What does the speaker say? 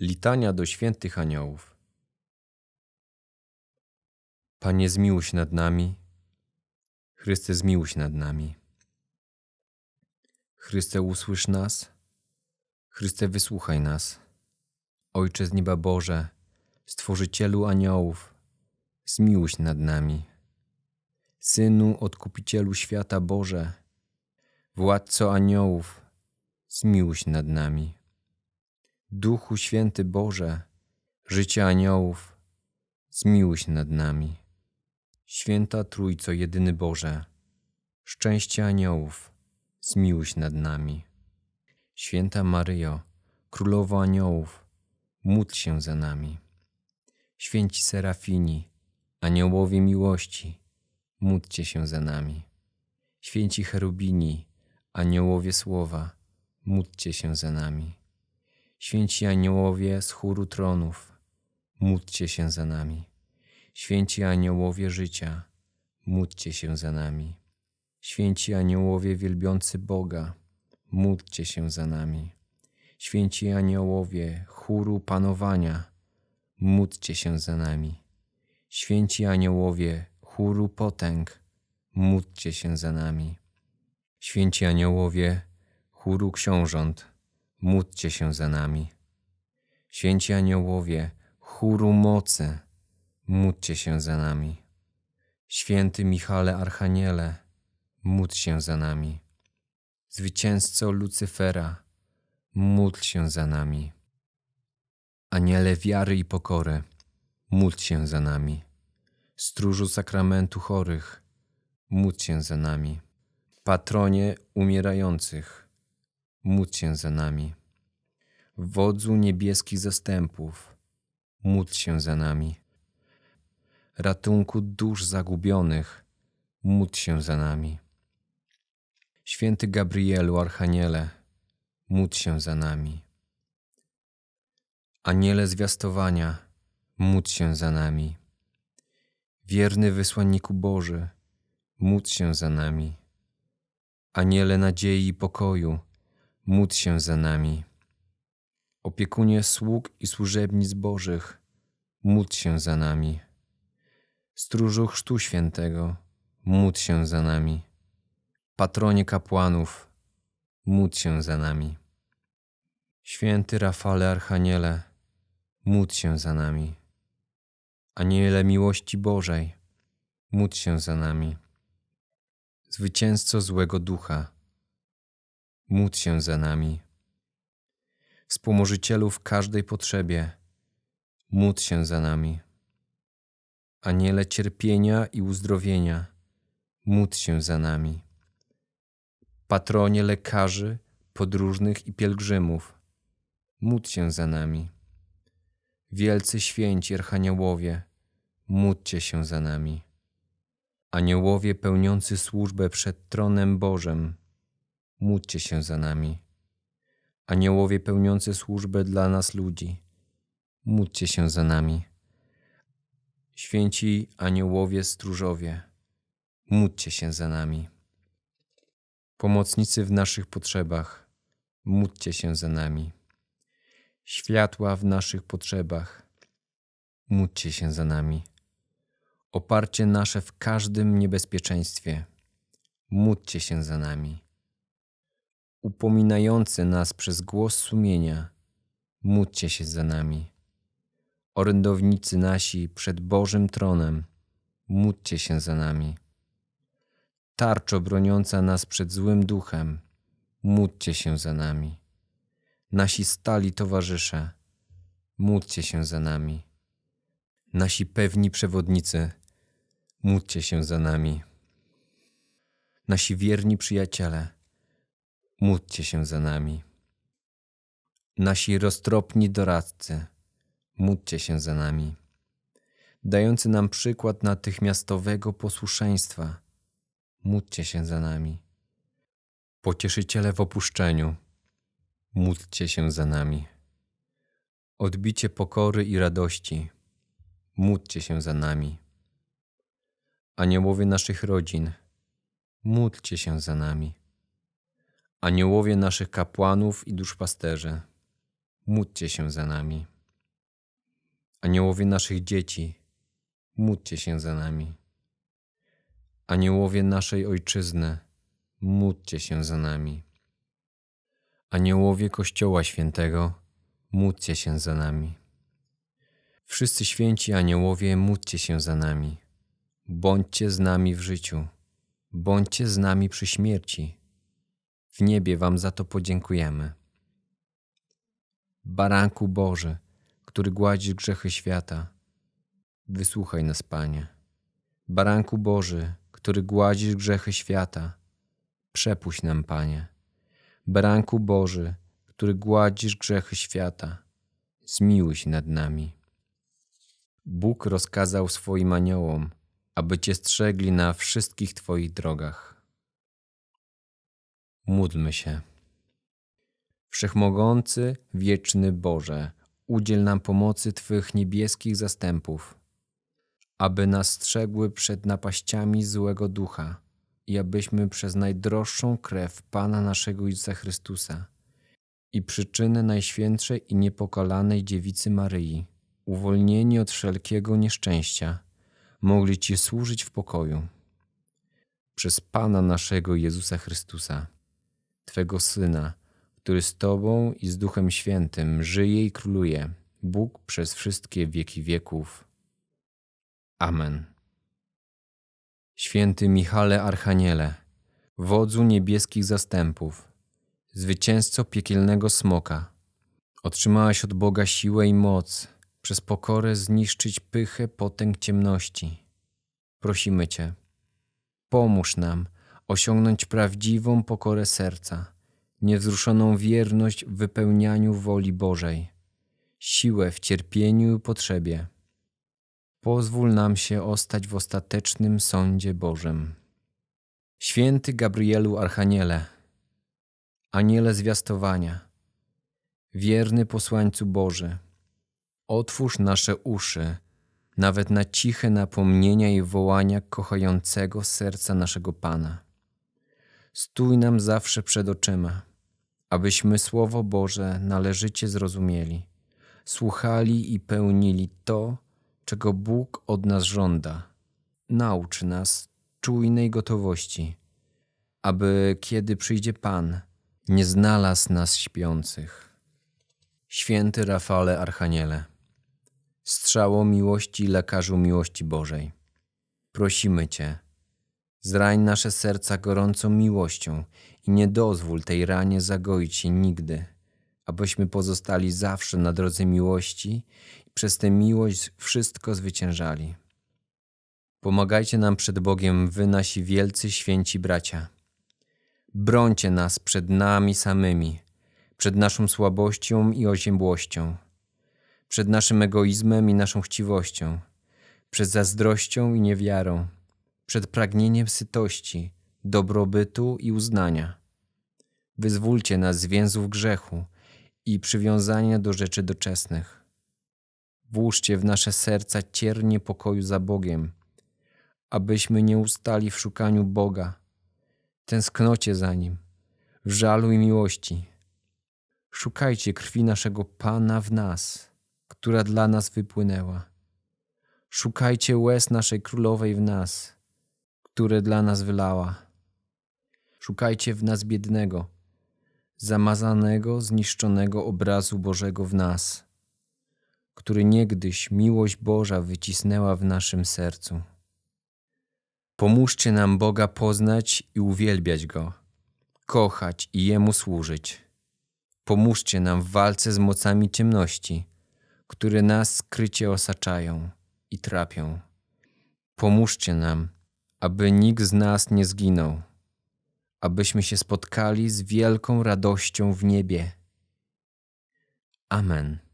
Litania do świętych aniołów. Panie, zmiłuj się nad nami. Chryste, zmiłuj się nad nami. Chryste, usłysz nas. Chryste, wysłuchaj nas. Ojcze z nieba Boże, Stworzycielu aniołów, zmiłuj się nad nami. Synu, Odkupicielu świata Boże, Władco aniołów, zmiłuj się nad nami. Duchu Święty Boże, życie aniołów, zmiłuj się nad nami. Święta Trójco, jedyny Boże, szczęście aniołów, zmiłuj się nad nami. Święta Maryjo, Królowo Aniołów, módl się za nami. Święci Serafini, Aniołowie Miłości, módlcie się za nami. Święci Cherubini, Aniołowie Słowa, módlcie się za nami. Święci Aniołowie z chóru tronów, módlcie się za nami. Święci Aniołowie Życia, módlcie się za nami. Święci Aniołowie wielbiący Boga, módlcie się za nami. Święci Aniołowie chóru Panowania, módlcie się za nami. Święci Aniołowie chóru Potęg, módlcie się za nami. Święci Aniołowie chóru Książąt, módlcie się za nami. Święci Aniołowie chóru Mocy, módlcie się za nami. Święty Michale Archaniele, módl się za nami. Zwycięzco Lucyfera, módl się za nami. Aniele wiary i pokory, módl się za nami. Stróżu sakramentu chorych, módl się za nami. Patronie umierających, módl się za nami. Wodzu niebieskich zastępów, módl się za nami. Ratunku dusz zagubionych, módl się za nami. Święty Gabrielu, Archaniele, módl się za nami. Aniele zwiastowania, módl się za nami. Wierny wysłanniku Boży, módl się za nami. Aniele nadziei i pokoju, módl się za nami. Opiekunie sług i służebnic Bożych, módl się za nami. Stróżu Chrztu Świętego, módl się za nami. Patronie kapłanów, módl się za nami. Święty Rafale Archaniele, módl się za nami. Aniele miłości Bożej, módl się za nami. Zwycięzco złego ducha, módl się za nami. Wspomożycielu w każdej potrzebie, módl się za nami. Aniele cierpienia i uzdrowienia, módl się za nami. Patronie lekarzy, podróżnych i pielgrzymów, módl się za nami. Wielcy święci archaniołowie, módlcie się za nami. Aniołowie pełniący służbę przed tronem Bożym, módlcie się za nami. Aniołowie pełniący służbę dla nas ludzi, módlcie się za nami. Święci aniołowie stróżowie, módlcie się za nami. Pomocnicy w naszych potrzebach, módlcie się za nami. Światła w naszych potrzebach, módlcie się za nami. Oparcie nasze w każdym niebezpieczeństwie, módlcie się za nami. Upominający nas przez głos sumienia, módlcie się za nami. Orędownicy nasi przed Bożym tronem, módlcie się za nami. Tarczo broniąca nas przed złym duchem, módlcie się za nami. Nasi stali towarzysze, módlcie się za nami. Nasi pewni przewodnicy, módlcie się za nami. Nasi wierni przyjaciele, módlcie się za nami. Nasi roztropni doradcy, módlcie się za nami. Dający nam przykład natychmiastowego posłuszeństwa, módlcie się za nami. Pocieszyciele w opuszczeniu, módlcie się za nami. Odbicie pokory i radości, módlcie się za nami. Aniołowie naszych rodzin, módlcie się za nami. Aniołowie naszych kapłanów i duszpasterzy, módlcie się za nami. Aniołowie naszych dzieci, módlcie się za nami. Aniołowie naszej Ojczyzny, módlcie się za nami. Aniołowie Kościoła Świętego, módlcie się za nami. Wszyscy święci aniołowie, módlcie się za nami. Bądźcie z nami w życiu, bądźcie z nami przy śmierci. W niebie Wam za to podziękujemy. Baranku Boży, który gładzisz grzechy świata, wysłuchaj nas, Panie. Baranku Boży, który gładzisz grzechy świata, przepuść nam, Panie. Baranku Boży, który gładzisz grzechy świata, zmiłuj się nad nami. Bóg rozkazał swoim aniołom, aby Cię strzegli na wszystkich Twoich drogach. Módlmy się. Wszechmogący, wieczny Boże, udziel nam pomocy Twych niebieskich zastępów, aby nas strzegły przed napaściami złego ducha i abyśmy przez najdroższą krew Pana naszego Jezusa Chrystusa i przyczynę Najświętszej i Niepokalanej Dziewicy Maryi, uwolnieni od wszelkiego nieszczęścia, mogli Ci służyć w pokoju. Przez Pana naszego Jezusa Chrystusa, Twego Syna, który z Tobą i z Duchem Świętym żyje i króluje, Bóg przez wszystkie wieki wieków. Amen. Święty Michale Archaniele, wodzu niebieskich zastępów, zwycięzco piekielnego smoka, otrzymałaś od Boga siłę i moc, przez pokorę zniszczyć pychę potęg ciemności. Prosimy Cię, pomóż nam osiągnąć prawdziwą pokorę serca, niewzruszoną wierność w wypełnianiu woli Bożej, siłę w cierpieniu i potrzebie. Pozwól nam się ostać w ostatecznym sądzie Bożym. Święty Gabrielu Archaniele, Aniele zwiastowania, wierny posłańcu Boży, otwórz nasze uszy, nawet na ciche napomnienia i wołania kochającego serca naszego Pana. Stój nam zawsze przed oczyma, abyśmy Słowo Boże należycie zrozumieli, słuchali i pełnili to, czego Bóg od nas żąda. Naucz nas czujnej gotowości, aby kiedy przyjdzie Pan, nie znalazł nas śpiących. Święty Rafale Archaniele, strzało miłości lekarzu miłości Bożej, prosimy Cię, zrań nasze serca gorącą miłością i nie dozwól tej ranie zagoić się nigdy, abyśmy pozostali zawsze na drodze miłości i przez tę miłość wszystko zwyciężali. Pomagajcie nam przed Bogiem, wy nasi wielcy święci bracia. Brońcie nas przed nami samymi, przed naszą słabością i oziębłością, przed naszym egoizmem i naszą chciwością, przed zazdrością i niewiarą, przed pragnieniem sytości, dobrobytu i uznania. Wyzwólcie nas z więzów grzechu i przywiązania do rzeczy doczesnych. Włóżcie w nasze serca ciernie pokoju za Bogiem, abyśmy nie ustali w szukaniu Boga, tęsknocie za Nim, w żalu i miłości. Szukajcie krwi naszego Pana w nas, która dla nas wypłynęła. Szukajcie łez naszej Królowej w nas, które dla nas wylała. Szukajcie w nas biednego, zamazanego, zniszczonego obrazu Bożego w nas, który niegdyś miłość Boża wycisnęła w naszym sercu. Pomóżcie nam Boga poznać i uwielbiać Go, kochać i Jemu służyć. Pomóżcie nam w walce z mocami ciemności, które nas skrycie osaczają i trapią. Pomóżcie nam, aby nikt z nas nie zginął, abyśmy się spotkali z wielką radością w niebie. Amen.